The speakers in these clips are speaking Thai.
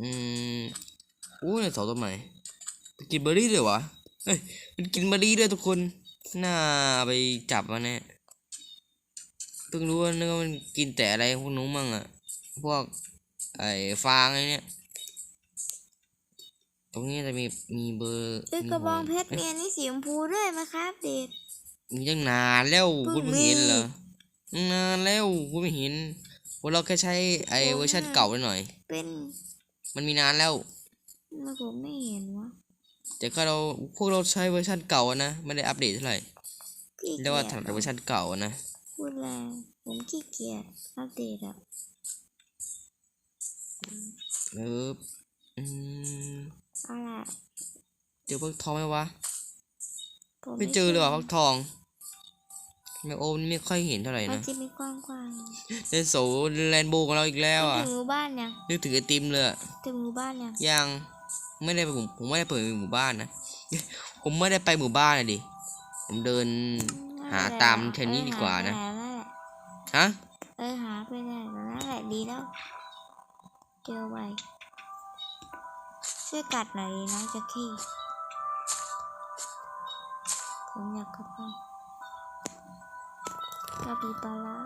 อืมอู้ในเสาต้นไม้มันกินเบอร์รี่ด้วยวะเฮ้ยมันกินเบอร์รี่ด้วยทุกคนน่าไปจับมันแน่เพิ่งรู้ว่านึกว่ามันกินแต่อะไรพวกนู้นมั่งอะพวกไอ้ฟางอะไรเนี่ยตรงนี้จะมีมีเบอร์เอ้ยมีกระบองหัวเพชรมีอันนี้สีชมพูด้วยไหมครับเด็ดมีตั้งนานแล้วเพิ่งคุณไม่เห็นมีเหรอตั้งนานแล้วคุณไม่เห็นพวกเราแค่ใช้ไอ้ผมเวอร์ชันน่ะเก่าไปหน่อย เป็น มันมีนานแล้วมาผมไม่เห็นวะแต่ก็เราพวกเราใช้เวอร์ชันเก่าอะนะไม่ได้อัปเดตเท่าไหร่ขี้เรียกว่าเกียจถัดเวอร์ชันเก่าอะนะพูดแรงผมขี้เกียจอัปเดตอะเอออืมเอาล่ะเจอพวกทองไหมวะผมไม่เจอเลยว่ะพวกทอง แมโอมนี่ไม่ค่อยเห็นเท่าไหร่มันนะจะมีกว้างกว้างเล่นโซแลนโบของเราอีกแล้วอะถึงหมู่บ้านยังนึกถึงไอติมเลยอะถึงหมู่บ้านยังยังไม่ได้ไปผมผมไม่ได้เปิดหมู่บ้านนะผมไม่ได้ไปหมู่บ้านเลยดิผมเดินหาตามแถวนี้ดีกว่านะเออหาไปไหนแล้วแหละฮะเออหาไปได้แล้วนั่นแหละดีแล้วเจอไวช่วยกัดหน่อยดิน้องจะขี้ผมอยากเข้าไปกาปิบาร่า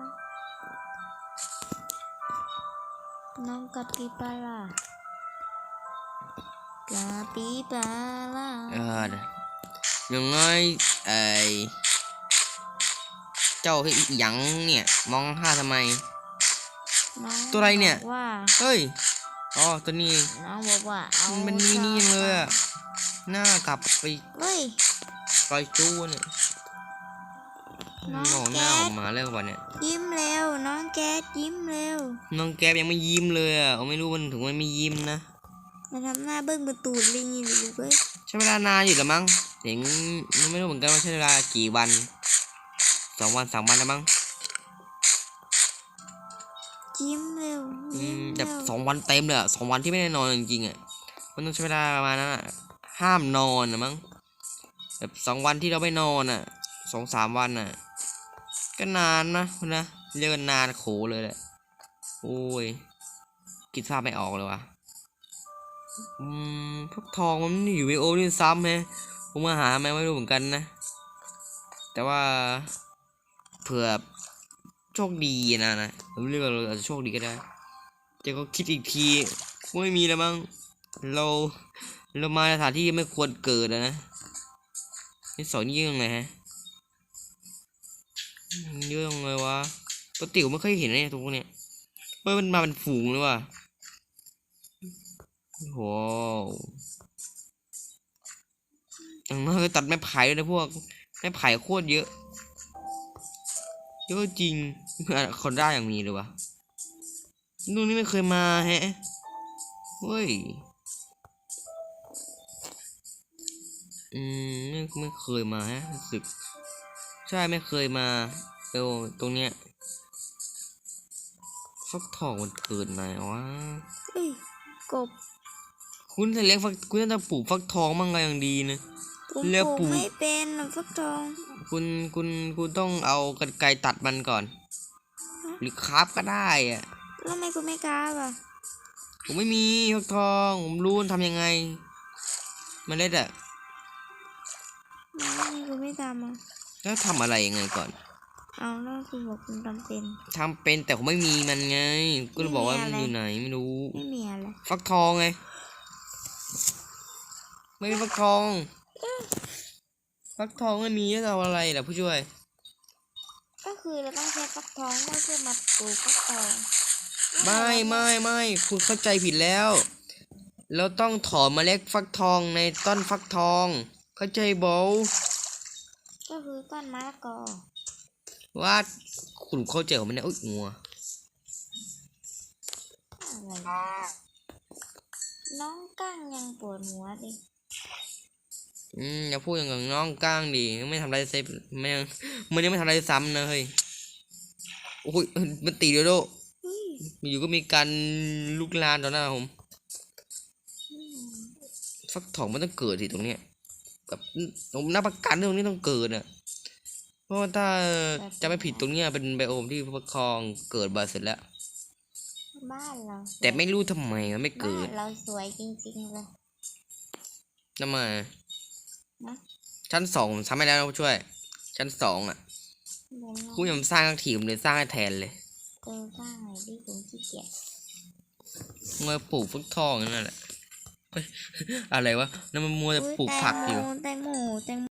น้องกาปิบาร่ากาปิบาร่าเอออย่างน้อยไอเจ้าคือหยังเนี่ยมองข้าทำไมน้องตัวอะไรเนี่ยบอกว่าเฮ้ยอ๋อตัวนี้เองน้องบอกว่าเอามันมีนี่ยังเลยอะหน้ากลับไปเฮ้ยปล่อยจู้เนี่ย น้องมองหน้าแก๊อสอกมาแล้ววันเนี่ย ยิ้มเร็ว น้องแก๊สยิ้มเร็วน้องแก๊บยังไม่ยิ้มเลยอะผมไม่รู้มันถึงมันไม่ยิ้มนะ มาทำหน้าเบิ้งประตูลิงอยู่ลูกเอ้ยใช้เวลานานอยู่แล้วมั้งเห็นไม่รู้เหมือนกันว่าใช้เวลากี่วัน สองวันสามวันแล้วมั้งยิ้มเร็วอืยิ้มมเร็แบบวสองวันเต็มเลยอะสองวันที่ไม่ได้นอนจริงๆอะ มันต้องใช้เวลาประมาณนั้นอะห้ามนอนนะมั้ง แบบสองวันที่เราไม่นอนอะ สองสามวันอะ ก็นานนะคุณนะเรียกว่านานโขเลยแหละโอ้ยคิดภาพไม่ออกเลยวะอืมพวกทองมันอยู่ในโอนี่ซ้ำแฮะผมมาหาไหมไม่รู้เหมือนกันนะ แต่ว่าเผื่อโชคดีนะนะผมเรียกว่าเราอาจจะโชคดีก็ได้แต่ก็คิดอีกทีคงไม่มีแล้วมั้งเราเรามาสถานที่ไม่ควรเกิดนะนี่สอนนี่ยังไงฮะ เยอะยังไงวะตัวติ๋วไม่เคยเห็นเลยตรงพวกเนี้ยเฮ้ยมันมาเป็นฝูงเลยว่ะโอ้โหอย่างน้อยก็ตัดไม้ไผ่ด้วยนะพวกไม้ไผ่โคตรเยอะเยอะจริงคนได้อย่างนี้เลยวะนู่นนี่ไม่เคยมาแฮะเฮ้ยอืมไม่ไม่เคยมาฮะรู้สึก ใช่ไม่เคยมาเอวตรงเนี้ยฟักทองมันเกิดไหนวะเอ้ยกบ คุณจะเลี้ยงฟักคุณจะปลูกฟักทองมั่งก็ยังดีนะผมเรียกปลูกปลูกไม่เป็นหรอกฟักทอง คุณคุณคุณต้องเอากรรไกรตัดมันก่อน หรือคราฟก็ได้อะแล้วทำไมกูไม่กล้าอะผมไม่มีฟักทองผมรู้ทำยังไงเมันเล็ดอะแล้วทำไมกูไม่ทำอะ แล้วทำอะไรยังไงก่อน เอาแล้วคุณบอกคุณทำเป็น ทำเป็นแต่ผมไม่มีมันไง ก็เลยบอกว่าไม่มันมีอะไรอยู่ไหนไม่รู้ ไม่มีอะไร ฟักทองไง ไม่มีฟักทอง ฟักทองไม่มีแล้วจะเอาอะไรล่ะผู้ช่วย ก็คือเราต้องใช้ฟักทองไม่ใช่มาปลูกฟักทองไม่ไม่ไม่คุณเข้าใจผิดแล้ว เราต้องถอนเมล็ดฟักทองในต้นฟักทอง เข้าใจบอ ก็คือต้นมะละกอว่าคุณเข้าใจผมไหมเนี่ยอุ้ยงัวอะไรน้องก้างยังปวดหัวดิอืมอย่าพูดอย่างกับน้องก้างดิไม่ทำอะไรเซฟไม่ยังมันยังไม่ทำอะไรซ้ำนะเฮ้ยโอ้ยมันตีเดียวโดเฮ้ยอยู่ก็มีการลุกลานต่อหน้าผมอืมฟักทองมันต้องเกิดสิตรงเนี้ย แบบผมนับประกันเรื่องนี้ต้องเกิดอะเพราะว่าถ้าจะไม่ผิดตรงเนี้ยเป็นไบโอมที่ฟักทองเกิดมาเสร็จแล้วมบ้านเราสวยแต่ไม่รู้ทำไมมันไม่เกิบ้าดนเราสวยจริงๆเลย ทำไมนะ ชั้นสองทำให้แล้วนะผู้ช่วย ชั้นสองอะเดี๋ยวนะคุณยังสร้างทั้งทีมเลยสร้างให้แทนเลยเจอบ้างไหนที่ผมขี้เกียจมัวปลูกฟักทองนั่นแหละเฮ้ย อะไรวะนั่นมันมัวแต่ปลูกผักอยู่ แตงโมแตงโม